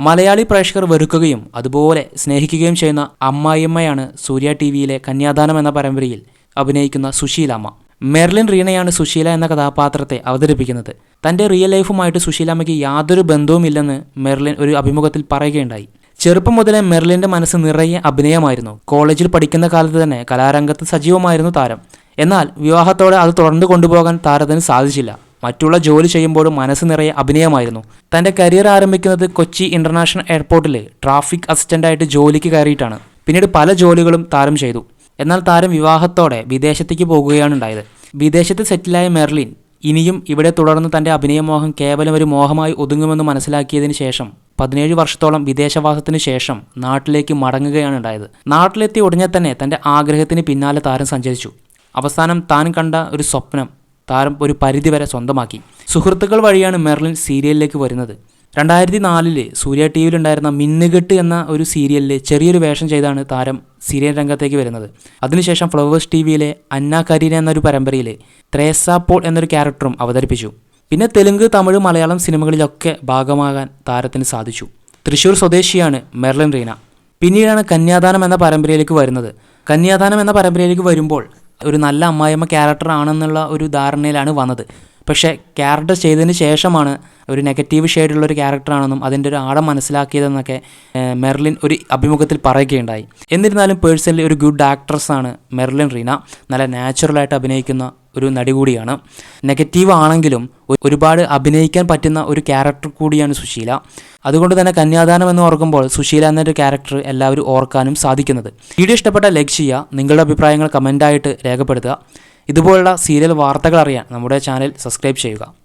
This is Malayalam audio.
മലയാളി പ്രേക്ഷകർ വെറുക്കുകയും അതുപോലെ സ്നേഹിക്കുകയും ചെയ്യുന്ന അമ്മായിയമ്മയാണ് സൂര്യ ടി വിയിലെ കന്യാദാനം എന്ന പരമ്പരയിൽ അഭിനയിക്കുന്ന സുശീലാമ്മ മെർലിൻ റീണയാണ് സുശീല എന്ന കഥാപാത്രത്തെ അവതരിപ്പിക്കുന്നത്. തന്റെ റിയൽ ലൈഫുമായിട്ട് സുശീലാമ്മയ്ക്ക് യാതൊരു ബന്ധവുമില്ലെന്ന് മെർലിൻ ഒരു അഭിമുഖത്തിൽ പറയുകയുണ്ടായി. ചെറുപ്പം മുതലേ മെർലിന്റെ മനസ്സ് നിറയെ അഭിനയമായിരുന്നു. കോളേജിൽ പഠിക്കുന്ന കാലത്ത് തന്നെ കലാരംഗത്ത് സജീവമായിരുന്നു താരം. എന്നാൽ വിവാഹത്തോടെ അത് തുടർന്നു കൊണ്ടുപോകാൻ താരത്തിന് സാധിച്ചില്ല. മറ്റുള്ള ജോലി ചെയ്യുമ്പോഴും മനസ്സ് നിറയെ അഭിനയമായിരുന്നു. തന്റെ കരിയർ ആരംഭിക്കുന്നത് കൊച്ചി ഇന്റർനാഷണൽ എയർപോർട്ടിലെ ട്രാഫിക് അസിസ്റ്റന്റായിട്ട് ജോലിക്ക് കയറിയിട്ടാണ്. പിന്നീട് പല ജോലികളും താരം ചെയ്തു. എന്നാൽ താരം വിവാഹത്തോടെ വിദേശത്തേക്ക് പോകുകയാണ് ഉണ്ടായത്. വിദേശത്ത് സെറ്റിലായ മെർലിൻ ഇനിയും ഇവിടെ തുടർന്ന് തന്റെ അഭിനയമോഹം കേവലം ഒരു മോഹമായി ഒതുങ്ങുമെന്ന് മനസ്സിലാക്കിയതിന് ശേഷം പതിനേഴ് വർഷത്തോളം വിദേശവാസത്തിന് ശേഷം നാട്ടിലേക്ക് മടങ്ങുകയാണ് ഉണ്ടായത്. നാട്ടിലെത്തി ഉടനെ തന്നെ തന്റെ ആഗ്രഹത്തിന് പിന്നാലെ താരം സഞ്ചരിച്ചു. അവസാനം താൻ കണ്ട ഒരു സ്വപ്നം താരം ഒരു പരിധിവരെ സ്വന്തമാക്കി. സുഹൃത്തുക്കൾ വഴിയാണ് മെർലിൻ സീരിയലിലേക്ക് വരുന്നത്. രണ്ടായിരത്തി നാലിൽ സൂര്യ ടി വിയിലുണ്ടായിരുന്ന മിന്നുകെട്ട് എന്ന ഒരു സീരിയലിൽ ചെറിയൊരു വേഷം ചെയ്താണ് താരം സീരിയൽ രംഗത്തേക്ക് വരുന്നത്. അതിനുശേഷം ഫ്ലവേഴ്സ് ടി വിയിലെ അന്ന കരീന എന്നൊരു പരമ്പരയിൽ ത്രേസ പോൾ എന്നൊരു ക്യാരക്ടറും അവതരിപ്പിച്ചു. പിന്നെ തെലുങ്ക് തമിഴ് മലയാളം സിനിമകളിലൊക്കെ ഭാഗമാകാൻ താരത്തിന് സാധിച്ചു. തൃശ്ശൂർ സ്വദേശിയാണ് മെർലിൻ റീന. പിന്നീടാണ് കന്യാദാനം എന്ന പരമ്പരയിലേക്ക് വരുന്നത്. കന്യാദാനം എന്ന പരമ്പരയിലേക്ക് വരുമ്പോൾ ഒരു നല്ല അമ്മായിയമ്മ ക്യാരക്ടർ ആണെന്നുള്ള ഒരു ധാരണയിലാണ് വന്നത്. പക്ഷേ ക്യാരക്ടർ ചെയ്തതിന് ശേഷമാണ് ഒരു നെഗറ്റീവ് ഷെയ്ഡുള്ള ഒരു ക്യാരക്ടറാണെന്നും അതിന്റെ ഒരു ആഴം മനസ്സിലാക്കിയതെന്നൊക്കെ മെർലിൻ ഒരു അഭിമുഖത്തിൽ പറയുകയുണ്ടായി. എന്നിരുന്നാലും പേഴ്സണലി ഒരു ഗുഡ് ആക്ട്രസ് ആണ് മെർലിൻ റീന. നല്ല നാച്ചുറലായിട്ട് അഭിനയിക്കുന്ന ഒരു നടി കൂടിയാണ്. നെഗറ്റീവ് ആണെങ്കിലും ഒരുപാട് അഭിനയിക്കാൻ പറ്റുന്ന ഒരു ക്യാരക്ടർ കൂടിയാണ് സുശീല. അതുകൊണ്ട് തന്നെ കന്യാദാനം എന്ന് ഓർക്കുമ്പോൾ സുശീല എന്നൊരു ക്യാരക്ടർ എല്ലാവരും ഓർക്കാനും സാധിക്കുന്നത്. വീഡിയോ ഇഷ്ടപ്പെട്ട ലൈക്ക് ചെയ്യുക നിങ്ങളുടെ അഭിപ്രായങ്ങൾ കമന്റായിട്ട് രേഖപ്പെടുത്തുക. ഇതുപോലുള്ള സീരിയൽ വാർത്തകൾ അറിയാൻ നമ്മുടെ ചാനൽ സബ്സ്ക്രൈബ് ചെയ്യുക.